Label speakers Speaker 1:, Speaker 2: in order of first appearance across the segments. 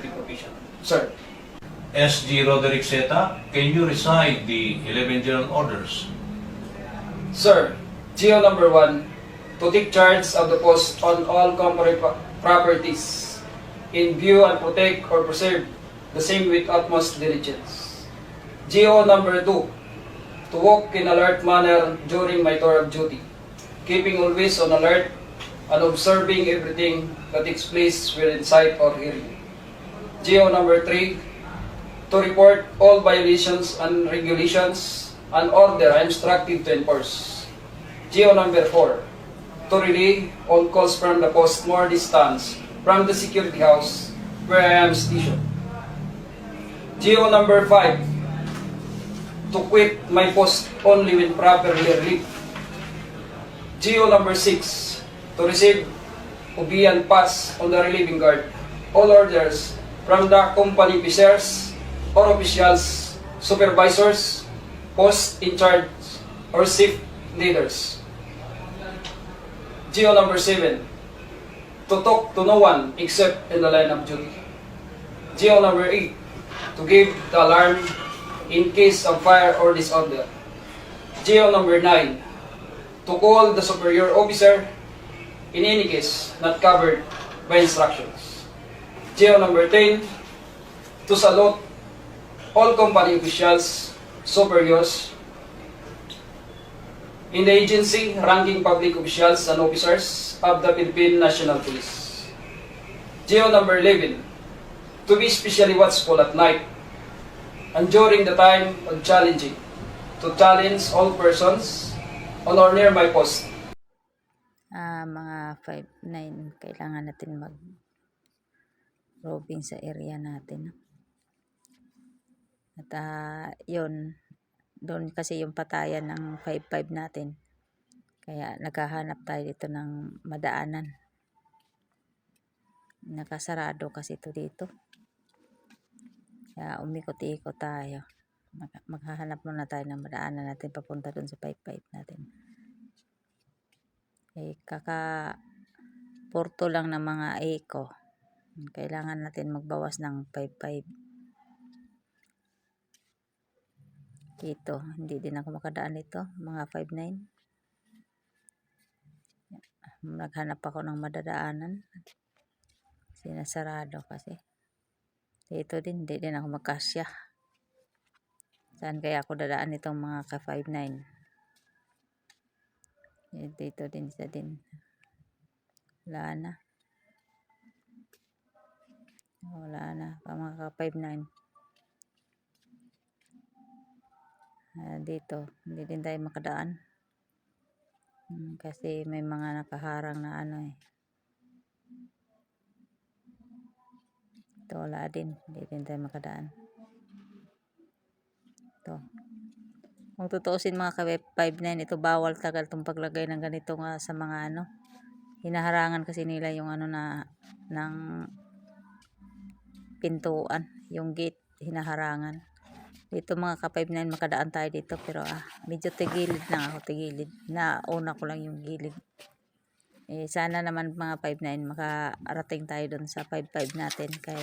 Speaker 1: provision.
Speaker 2: Sir,
Speaker 3: SG Roderick Seta, can you recite the 11 general orders?
Speaker 2: Sir, GO number one, to take charge of the post on all company properties in view and protect or preserve the same with utmost diligence. GO number two, to walk in alert manner during my tour of duty, keeping always on alert and observing everything that takes place within sight or hearing. GO number three, to report all violations and regulations and order I am instructed to enforce. GO number 4. To relay all calls from the post more distance from the security house where I am stationed. GO number 5. To quit my post only when properly relieved. GO number 6. To receive Ubian pass on the relieving guard. All orders from the company officers or officials, supervisors, post in charge, or shift leaders. GO number 7. To talk to no one except in the line of duty. GO number 8. To give the alarm in case of fire or disorder. GO number 9. To call the superior officer in any case not covered by instructions. GO number 10. To salute all company officials, superiors, in the agency, ranking public officials and officers of the Philippine National Police. GO number 11, to be especially watchful at night and during the time of challenging, to challenge all persons on or near my post
Speaker 4: Ah, mga 5, 9, kailangan natin mag roving sa area natin. At ah, yun, doon kasi yung patayan ng 5-5 natin. Kaya naghahanap tayo dito ng madaanan. Nakasarado kasi ito dito. Kaya umikot-ikot tayo. Mag- maghahanap muna tayo ng madaanan natin papunta doon sa 5-5 natin. Eh, kaka porto lang ng mga eco. Kailangan natin magbawas ng 5-5. Dito, hindi din ako makadaan dito. Mga 5-9. Naghanap ako ng madadaanan. Sinasarado kasi. Dito din, hindi din ako magkasya. Saan kaya ako dadaan itong mga ka 5-9? Eh, Dito din isa din. Wala na. Wala na. Mga ka 5-9. Ah, dito, hindi din tayo makadaan. Hmm, kasi may mga nakaharang na ano eh. Ito wala din. Hindi din tayo makadaan. Ito. Kung tutuusin mga ka 5-9, ito bawal tagal itong paglagay ng ganito nga sa mga ano. Hinaharangan kasi nila yung ano na ng pintuan. Yung gate, hinaharangan. Dito mga ka 5-9, makadaan tayo dito. Pero ah, medyo tigilid lang ako, tigilid. Nauna ko lang yung gilid. Eh, sana naman mga 5-9, makarating tayo dun sa 5-5 natin. Kaya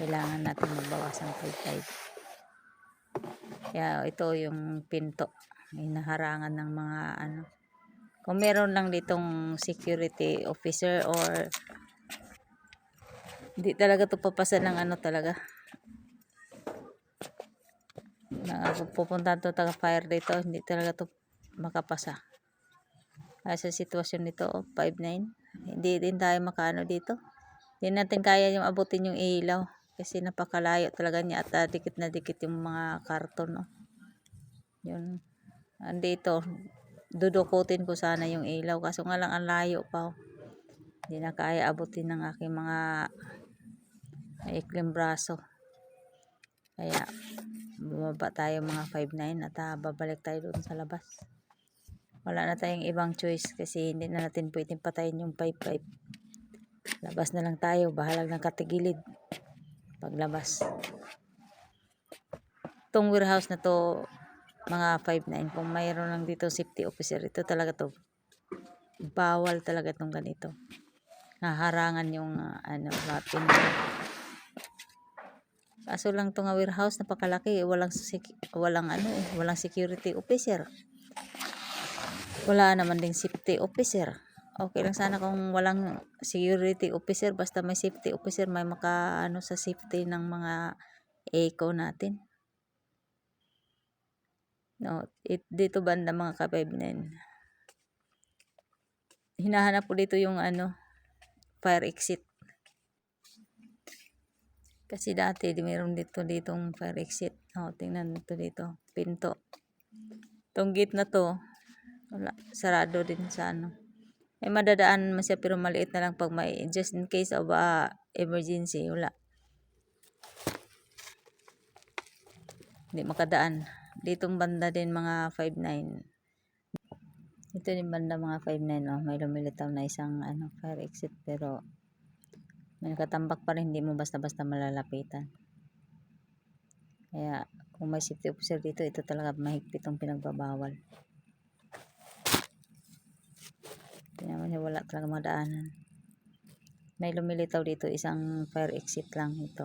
Speaker 4: kailangan natin magbawas ng 5-5. Kaya ito yung pinto. Hinaharangan ng mga ano. Kung meron lang ditong security officer or hindi talaga to papasa ng ano talaga. Na pupunta to taga fire dito, hindi talaga to makapasa. Kaya sa sitwasyon nito, oh, 5'9", hindi din tayo makaano dito. Hindi natin kaya yung abutin yung ilaw. Kasi napakalayo talaga niya at ah, dikit na dikit yung mga karton. Oh. Yun. Andito, dudukutin ko sana yung ilaw. Kaso nga lang ang layo pa. Oh. Hindi na kaya abutin ng aking mga maikling braso. Kaya, bumaba tayo mga 5'9 at ah, babalik tayo doon sa labas. Wala na tayong ibang choice kasi hindi na natin pwedeng patayin yung 5'5. Labas na lang tayo, bahalag ng katigilid. Paglabas. Itong warehouse na to, mga 5'9, kung mayroon lang dito safety officer, ito talaga to. Bawal talaga itong ganito. Naharangan yung, ah, ano, mga pinto. Kaso lang to nga warehouse napakalaki, eh, walang walang ano eh, walang security officer. Wala naman ding safety officer. Okay lang sana kung walang security officer basta may safety officer may maka ano sa safety ng mga eco natin. No, it, dito banda mga ka-59. Hinahanap ko dito yung ano fire exit. Kasi dati di meron dito ditong fire exit. O, tingnan dito dito. Pinto. Itong gate na to, wala, sarado din sa ano. May madadaan man pero maliit na lang pag may just in case of uh, emergency, wala. Hindi makadaan. Ditong banda din mga 5'9". Ito yung banda mga 5'9", oh. May lumilitaw na isang ano, fire exit pero may nakatambak pa rin, hindi mo basta-basta malalapitan. Kaya, kung may safety officer dito, ito talaga mahigpit ang pinagbabawal. Tingnan mo niya, wala talaga madaanan. May lumilitaw dito, isang fire exit lang ito.